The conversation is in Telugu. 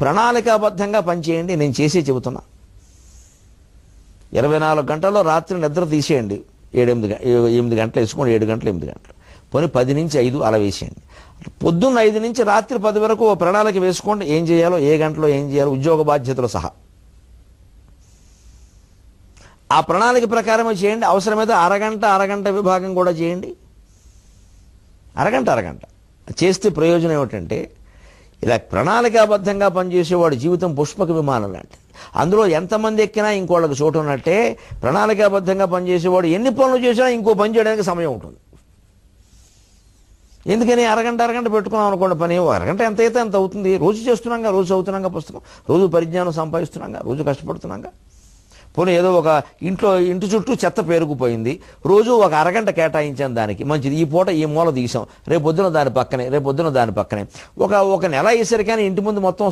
ప్రణాళికాబద్ధంగా పనిచేయండి నేను చేసే చెబుతున్నా. ఇరవై నాలుగు గంటల్లో రాత్రి నిద్ర తీసేయండి. ఏడెనిమిది ఎనిమిది గంటలు వేసుకోండి ఏడు గంటలు ఎనిమిది గంటలు. పోనీ పది నుంచి ఐదు అలా వేసేయండి. పొద్దున్న ఐదు నుంచి రాత్రి పది వరకు ప్రణాళిక వేసుకోండి ఏం చేయాలో ఏ గంటలో ఏం చేయాలో ఉద్యోగ బాధ్యతలు సహా. ఆ ప్రణాళిక ప్రకారమే చేయండి అవసరమైతే అరగంట అరగంట విభాగం కూడా చేయండి. అరగంట అరగంట. చేస్తే ప్రయోజనం ఏమిటంటే ఇలా ప్రణాళికాబద్ధంగా పనిచేసేవాడు జీవితం పుష్పక విమానం లాంటిది. అందులో ఎంతమంది ఎక్కినా ఇంకోళ్ళకి చోటు ఉన్నట్టే ప్రణాళికాబద్ధంగా పనిచేసేవాడు ఎన్ని పనులు చేసినా ఇంకో పని చేయడానికి సమయం ఉంటుంది. ఎందుకని అరగంట అరగంట పెట్టుకున్నాం అనుకోండి పని అరగంట ఎంత అయితే అంత అవుతుంది. రోజు చేస్తున్నాంగా రోజు చదువుతున్నాంగా పుస్తకం రోజు పరిజ్ఞానం సంపాదిస్తున్నాంగా రోజు కష్టపడుతున్నాంగా. పోనీ ఏదో ఒక ఇంట్లో ఇంటి చుట్టూ చెత్త పేరుకుపోయింది. రోజు ఒక అరగంట కేటాయించాను దానికి. మంచిది. ఈ పూట ఈ మూల తీసాం. రేపు పొద్దున దాని పక్కనే రేపు పొద్దున దాని పక్కనే. ఒక ఒక నెల అయ్యేసరికైనా ఇంటి ముందు మొత్తం